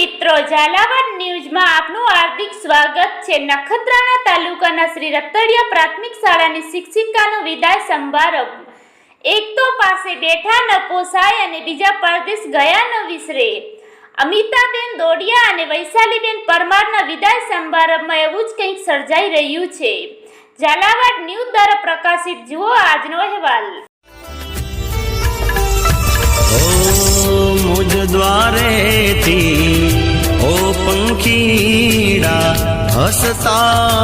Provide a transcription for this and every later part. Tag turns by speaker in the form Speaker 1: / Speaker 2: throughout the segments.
Speaker 1: ઝાલાવાડ ન્યૂઝમાં આપનું હાર્દિક સ્વાગત છે. નખત્રાણા તાલુકાના શ્રી રતડિયા પ્રાથમિક શાળાની શિક્ષિકાનો વિદાય સમારંભ એક તો પાસે બેઠા ન પોસાય અને બીજા પરદેશ ગયા ન વિસરે. અમિતાબેન દોડિયા અને વૈશાલીબેન પરમારના વિદાય સમારંભમાં એવું જ કંઈક સર્જાઈ રહ્યું છે. ઝાલાવાડ ન્યૂઝ દ્વારા પ્રકાશિત જુઓ આજનો અહેવાલ.
Speaker 2: મુજ દ્વારેથી ઓ कीड़ा हसता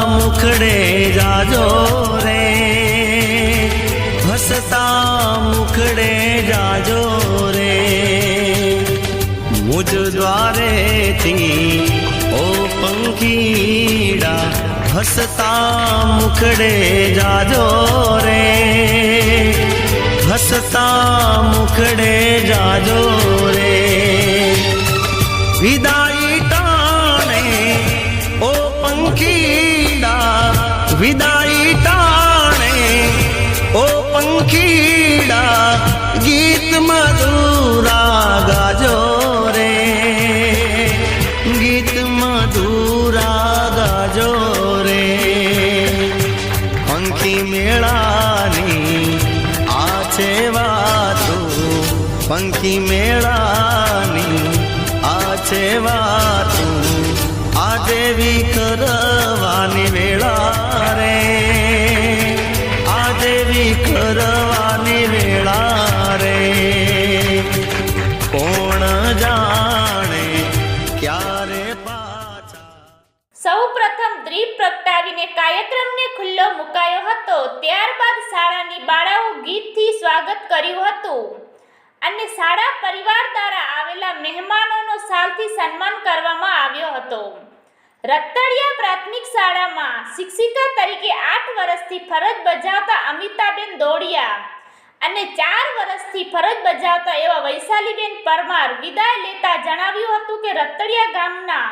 Speaker 2: मुखड़े जाजो रे। हसता मुखड़े जाजो रे। मुझ द्वारे थी ओ पंखीड़ा हसता मुखड़े जाजो रे। हसता मुखड़े जाजो रे। विदा પંખીડા ગીત મધુરા ગાજો રે. ગીત મધુરા ગાજો રે. પંખી મેળાની આ છે વાતો, પંખી મેળાની આ છે વાતો. આજે કરવાની વેળા
Speaker 1: દ્વીપ પ્રગટાવીને કાર્યક્રમને ખુલ્લો મુકાયો હતો. ત્યારબાદ શાળાની બાળાઓ ગીતથી સ્વાગત કર્યું હતું. અને શાળા પરિવાર દ્વારા આવેલા મહેમાનોનો સાલથી સન્માન કરવામાં આવ્યો હતો. રતડિયા પ્રાથમિક શાળામાં શિક્ષિકા તરીકે આઠ વર્ષથી ફરજ બજાવતા અમિતાબેન દોડિયા અને ચાર વર્ષથી ફરજ બજાવતા એવા વૈશાલીબેન પરમાર વિદાય લેતા જણાવ્યું હતું કે રતડિયા ગામના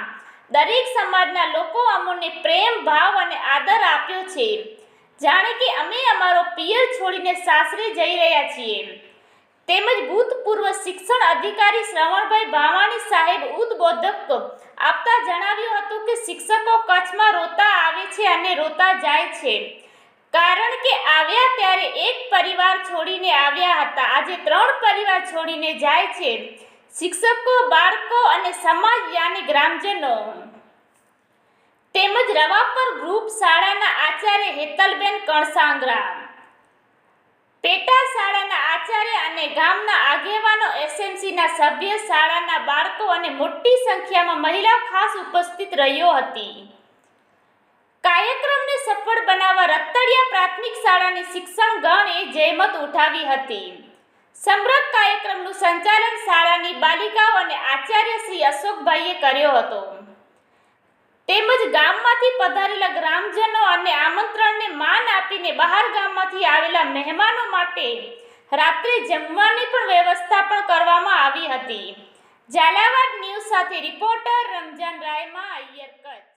Speaker 1: દરેક સમાજના લોકો અમોને પ્રેમ, ભાવ અને આદર આપ્યો છે. જાણે કે અમે અમારો પિયર છોડીને સાસરે જઈ રહ્યા છીએ. તેમજ ભૂતપૂર્વ શિક્ષણ અધિકારી શ્રવણભાઈ ભાવાણી સાહેબ ઉદ્બોધક આપતા જણાવ્યું હતું કે શિક્ષકો કચ્છમાં રોતા આવે છે અને રોતા જાય છે. કારણ કે આવ્યા ત્યારે એક પરિવાર છોડીને આવ્યા હતા. આજે ત્રણ પરિવાર છોડીને જાય છે. શિક્ષકો, બાળકો અને સમાજ યાની ગ્રામજનો. તેમજ રવાપર ગ્રુપ શાળાના આચાર્ય હેતલબેન કણસાંગરા. પેટા શાળાના આચાર્ય અને ગામના આગેવાનો એસએમસીના સભ્ય શાળાના બાળકો અને મોટી સંખ્યામાં મહિલાઓ ખાસ ઉપસ્થિત રહ્યો હતી. કાર્યક્રમને સફળ બનાવવા રતડિયા પ્રાથમિક શાળાની શિક્ષણ ગણે જહેમત ઉઠાવી હતી. સમૃદ્ધ કાર્યક્રમનું સંચાલન શાળાની બાલિકાઓ અને આચાર્ય શ્રી અશોકભાઈએ કર્યો હતો. તેમજ ગામમાંથી પધારેલા ગ્રામજનો અને આમંત્રણને માન આપીને બહાર ગામમાંથી આવેલા મહેમાનો માટે રાત્રે જમવાની પણ વ્યવસ્થા પણ કરવામાં આવી હતી. ઝાલાવાડ ન્યૂઝ સાથે રિપોર્ટર રમજાન રાયમા અય્યર કચ્છ.